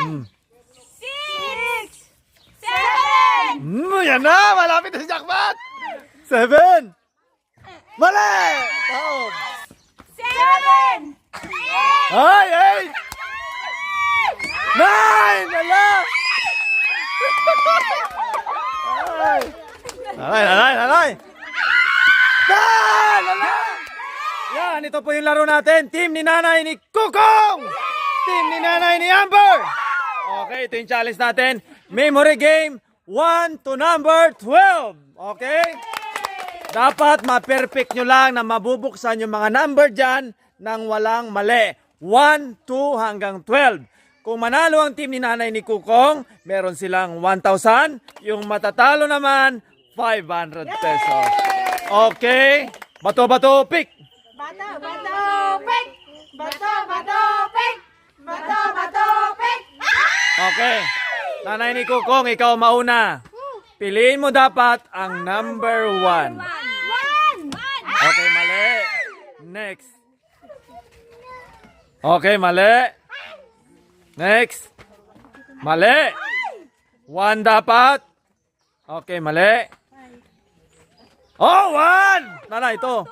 Mm. Six! Seven! Mm, yan na! Malapit na si jackpot! Seven! Mali! Oh. Seven! Eight! Ay, eight! Nine! Ala! Ay! Nanay, nanay, nanay! Ten! Ala! Yan, ito po yung laro natin. Team ni nanay ni Kukong! Team ni nanay ni Amber! Okay, ito yung challenge natin. Memory game 1 to number 12. Okay? Dapat ma-perfect nyo lang na mabubuksan yung mga number dyan nang walang mali. 1, 2 hanggang 12. Kung manalo ang team ni Nanay ni Kukong, meron silang 1,000. Yung matatalo naman, 500 pesos. Okay? Bato, bato, pick! Bato, bato, pick! Bato, bato, pick! Bato, bato, pick! Okay. Nanay ni Kukong, ikaw mauna. Piliin mo dapat ang number 1. One! Okay, mali. Next. Okay, mali. Next. Mali. One dapat. Okay, mali. Oh, one! Nanay, ito.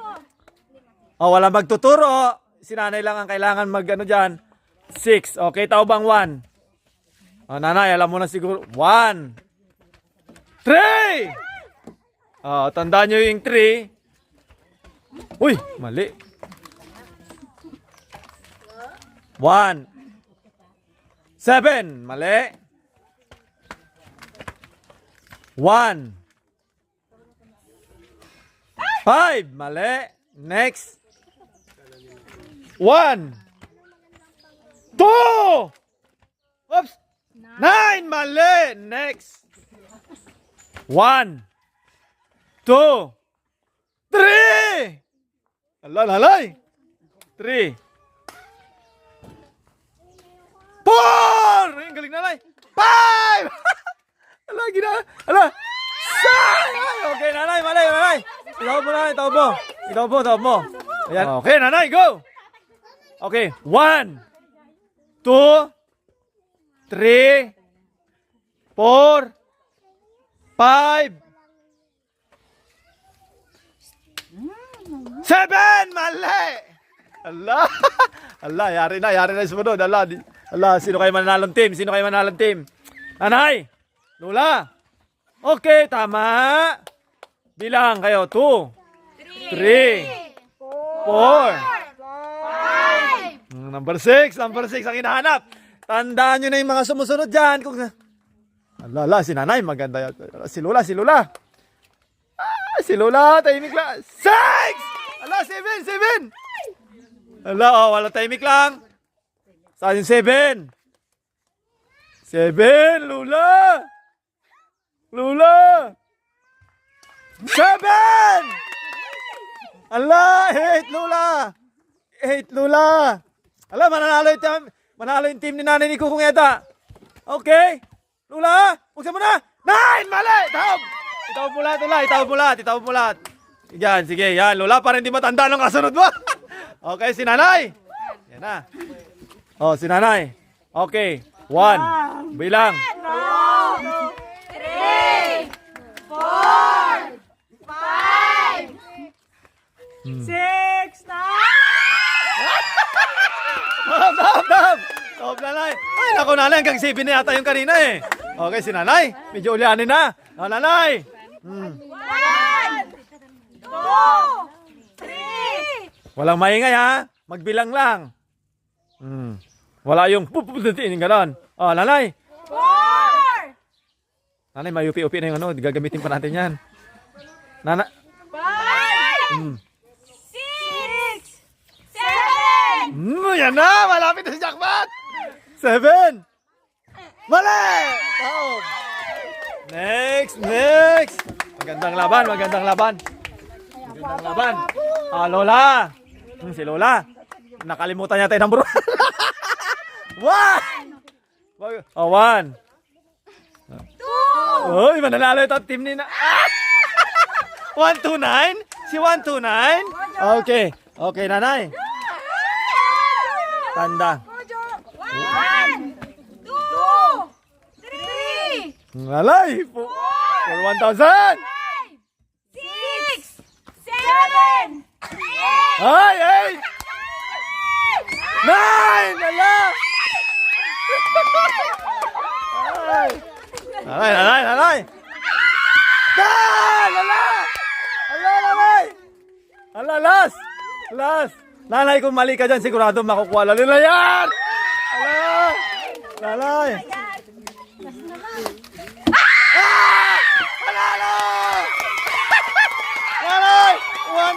Oh, wala magtuturo. Si nanay lang ang kailangan mag ano dyan. Six. Okay, tao bang one? Oh, nanay, alam mo na siguro. One. Three! Oh, tandaan nyo yung three. Uy, mali. One. Seven, mali. One. Five, mali. Next. One. Mali. Next. One. Two. Three! Ala, lalay! Three. Four! Ay, ang galing nanay. Five! Ala, gina. Ala. Okay, nanay, mali, nanay. Itawag mo, nanay, itawag mo. Itawag mo, itawag mo. Ayan. Okay, nanay, go! Okay, one, two, three, four, five, Seven! Mali! Allah! Allah, yari na, yari na yung sumunod. Allah, di, Allah, sino kayo mananalong team? Sino kayo mananalong team? Nanay! Lola! Okay, tama! Bilang kayo. Two, three, four, Five! Number six, number six ang hinahanap. Tandaan nyo na yung mga sumusunod dyan. Kung... Allah, si nanay, maganda yan. Si Lola, si Lola. Ah, si Lola, tahimik lang. Six! Allah, seven, seven! Allah, oh, wala tahimik lang. Saan yung seven? Seven, Lola! Lola! Seven! Allah, eight, Lola! Eight, Lola! Ala, mananalo yung team, mananalo yung team ni nanay ni Kukong Eda. Okay? Lula, buksan mo na! Nine! Mali! Itawag! Itawag mo lahat, Lula. Itawag mo lahat. Itawag mo lahat. Yan, sige. Yan, Lula, para hindi matanda ng kasunod mo. okay, si nanay. Yan na. Oh, si nanay. Okay. One. Bilang. Two, three, four, five, six, nine, Dam, dam, dam. Stop, nanay. Ay, naku, nanay. Hanggang 7 na yata yung kanina eh. Okay, si nanay. Medyo ulianin na. Oh, nanay. Hmm. one, two, three, Walang maingay ha. Magbilang lang. Hmm. Wala yung pupuputin, ganon. Oh, nanay. four, Nanay, may upi-upi na yung ano. Gagamitin pa natin yan. Nana. five, Hmm. six, seven, Hmm, yan na. Malapit na si jackpot. Seven. Mali. Taob. Next, next. Magandang laban, magandang laban. Magandang laban. Ah, Lola. Hmm, si Lola. Nakalimutan niya tayo ng bro. one. Oh, one. two, Uy, mananalo ito team ni na... Ah! 129? Si 129? Okay. Okay, nanay. Tanda. one, two, Lalay! For, for 1,000! Six! Seven! Eight! Ay! Ay! Nine! Lala! Ay! Lalay! Lalay! Lalay! Ten! Lala! Ala! Lalay! Ala! Last! Last! Nanay, kung mali ka dyan, sigurado makukuha lalo na yan! Ala! Lalay! Ah!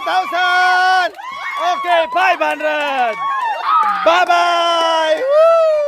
1,000! Okay, 500! Bye-bye! Woo!